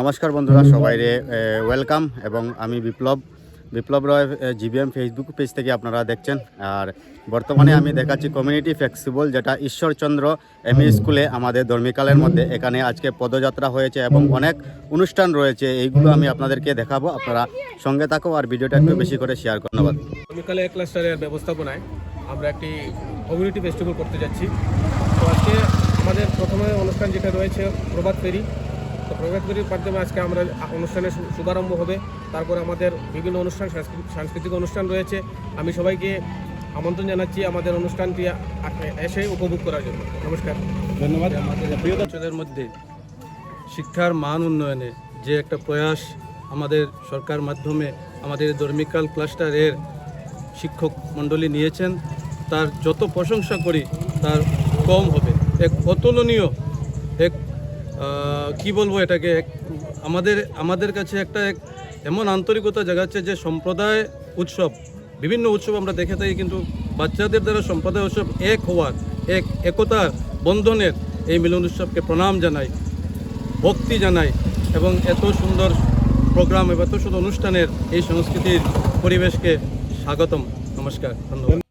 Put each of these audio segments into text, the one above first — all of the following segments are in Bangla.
নমস্কার বন্ধুরা সবাইরে ওয়েলকাম এবং আমি Biplab. Biplab Roy GBM Facebook page থেকে আপনারা দেখছেন। আর বর্তমানে আমি দেখাচ্ছি কমিউনিটি ফ্লেক্সিবল যেটা ঈশ্বরচন্দ্র এম স্কুলে আমাদের ধর্মিকালের মধ্যে এখানে আজকে পদযাত্রা হয়েছে এবং অনেক অনুষ্ঠান রয়েছে। এইগুলো আমি আপনাদেরকে দেখাবো। আপনারা সঙ্গে থাকো আর ভিডিওটা একটু বেশি করে শেয়ার ধন্যবাদ। বিকালে ক্লাস্টারের ব্যবস্থাপনায় আমরা একটি কমিউনিটি ফেস্টিভ্যাল করতে যাচ্ছি। তো আজকে আমাদের প্রথমে অনুষ্ঠান যেটা রয়েছে প্রভাত ফেরি তো প্রভাত ফেরির মাধ্যমে আজকে আমরা অনুষ্ঠানের শুভারম্ভ হবে। তারপর আমাদের বিভিন্ন অনুষ্ঠান সাংস্কৃতিক সাংস্কৃতিক অনুষ্ঠান রয়েছে। আমি সবাইকে আমন্ত্রণ জানাচ্ছি আমাদের অনুষ্ঠানটি এসে উপভোগ করার জন্য। নমস্কার। ধন্যবাদ। আমাদের প্রিয় দর্শকদের মধ্যে শিক্ষার মান উন্নয়নে যে একটা প্রয়াস আমাদের সরকার মাধ্যমে আমাদের ধর্মিকাল ক্লাস্টারের শিক্ষক মণ্ডলী নিয়েছেন তার যত প্রশংসা করি তার কম হবে। এক অতুলনীয় কি বলব এটাকে? আমাদের আমাদের কাছে একটা এক এমন আন্তরিকতা জাগাচ্ছে যে সম্প্রদায় উৎসব, বিভিন্ন উৎসব আমরা দেখে থাকি কিন্তু বাচ্চাদের দ্বারা সম্প্রদায় উৎসব এক হওয়ার, এক একতার বন্ধনের এই মিলন উৎসবকে প্রণাম জানাই, ভক্তি জানাই এবং এত সুন্দর প্রোগ্রাম এবং এত সুন্দর অনুষ্ঠানের এই সংস্কৃতির পরিবেশকে স্বাগতম। নমস্কার, ধন্যবাদ।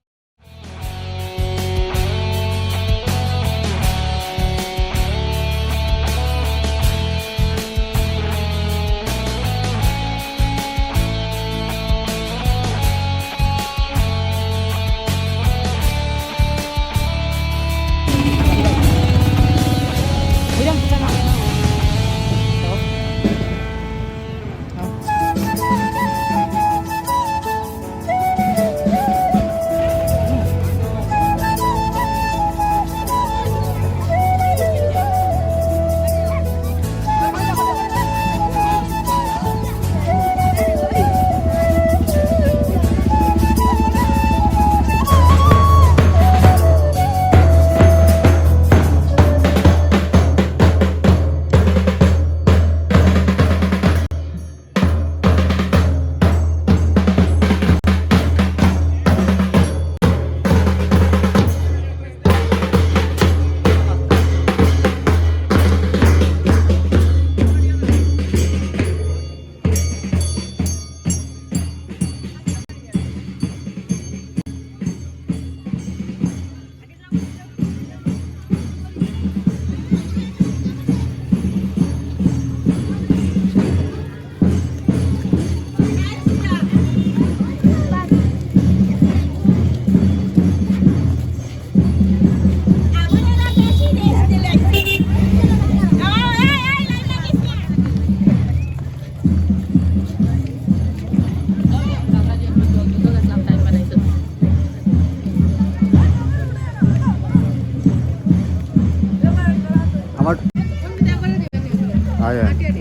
Ah, yeah. Okay.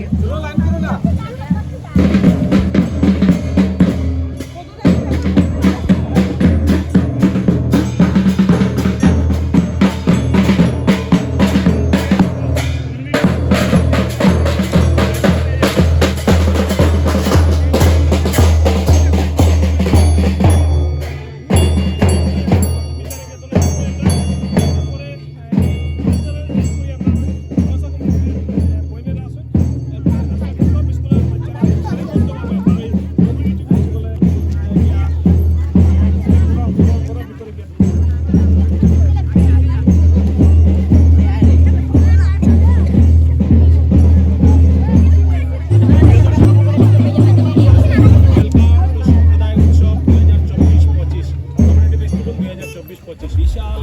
চব্বিশ পঁচিশ বিশাল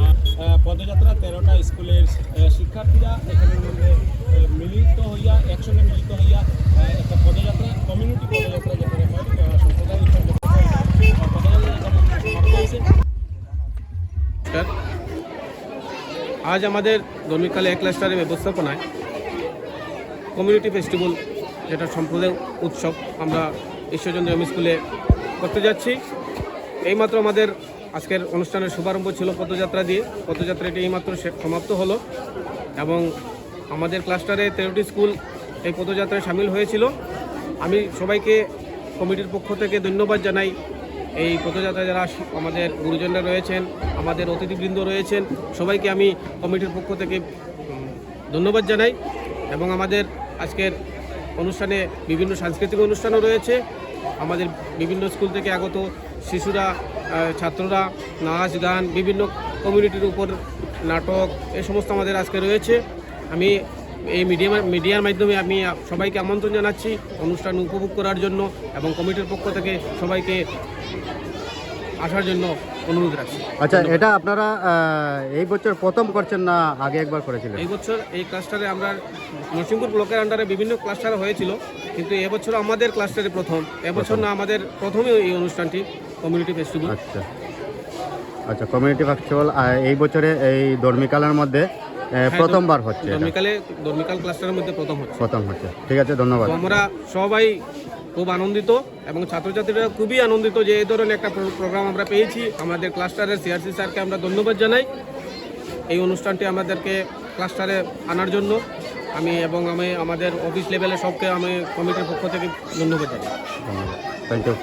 পদযাত্রা, তেরোটা স্কুলের শিক্ষার্থীরা এখানের মধ্যে মিলিত হইয়া, একসঙ্গে মিলিত হইয়া একটা পদযাত্রা কমিউনিটি পদযাত্রা যেখানে হয়। আজ আমাদের ধর্মিকালে এক ক্লাস্টারের ব্যবস্থাপনায় কমিউনিটি ফেস্টিভ্যাল যেটা সম্প্রদায় উৎসব, আমরা ঈশ্বরচন্দ্র এম স্কুলে করতে যাচ্ছি এইমাত্র আমাদের আজকের অনুষ্ঠানের শুভারম্ভ ছিল পদযাত্রা দিয়ে। পদযাত্রাটি এইমাত্র সমাপ্ত হলো এবং আমাদের ক্লাস্টারে তেরোটি স্কুল এই পদযাত্রায় সামিল হয়েছিল। আমি সবাইকে কমিটির পক্ষ থেকে ধন্যবাদ জানাই। এই পদযাত্রা যারা আমাদের গুরুজনরা রয়েছেন, আমাদের অতিথিবৃন্দ রয়েছেন, সবাইকে আমি কমিটির পক্ষ থেকে ধন্যবাদ জানাই এবং আমাদের আজকের অনুষ্ঠানে বিভিন্ন সাংস্কৃতিক অনুষ্ঠানও রয়েছে। আমাদের বিভিন্ন স্কুল থেকে আগত শিশুরা ছাত্ররা, নাচ, গান, বিভিন্ন কমিউনিটির উপর নাটক, এ সমস্ত আমাদের আজকে রয়েছে। আমি এই মিডিয়া মিডিয়ার মাধ্যমে আমি সবাইকে আমন্ত্রণ জানাচ্ছি অনুষ্ঠান উপভোগ করার জন্য এবং কমিটির পক্ষ থেকে সবাইকে আসার জন্য অনুরোধ রাখছি। আচ্ছা এটা আপনারা এই বছর প্রথম করছেন না আগে একবার করেছিলেন? এই বছর এই ক্লাস্টারে আমরা নরসিংপুর ব্লকের আন্ডারে বিভিন্ন ক্লাস্টার হয়েছিল কিন্তু এবছর আমাদের ক্লাস্টারে প্রথম। এবছর না আমাদের প্রথমে এই অনুষ্ঠানটি কমিউনিটি ফেস্টিভ্যাল আচ্ছা। আচ্ছা কমিউনিটি ফেস্টিভ্যাল এই বছরে এই ধর্মিকালের মধ্যে প্রথমবার হচ্ছে। ধর্মিকালে ধর্মিকাল ক্লাস্টারের মধ্যে প্রথম হচ্ছে। প্রথম হচ্ছে। ঠিক আছে ধন্যবাদ। আমরা সবাই খুব আনন্দিত এবং ছাত্রছাত্রীরা খুবই আনন্দিত যে এই ধরনের একটা প্রোগ্রাম আমরা পেয়েছি। আমাদের ক্লাস্টারের সিআরসি স্যারকে আমরা ধন্যবাদ জানাই। এই অনুষ্ঠানটি আমাদেরকে ক্লাস্টারে আনার জন্য। আমি এবং আমি আমাদের অফিস লেভেলে সবকে আমি কমিটির পক্ষ থেকে ধন্যবাদ জানাই। ধন্যবাদ। Thank you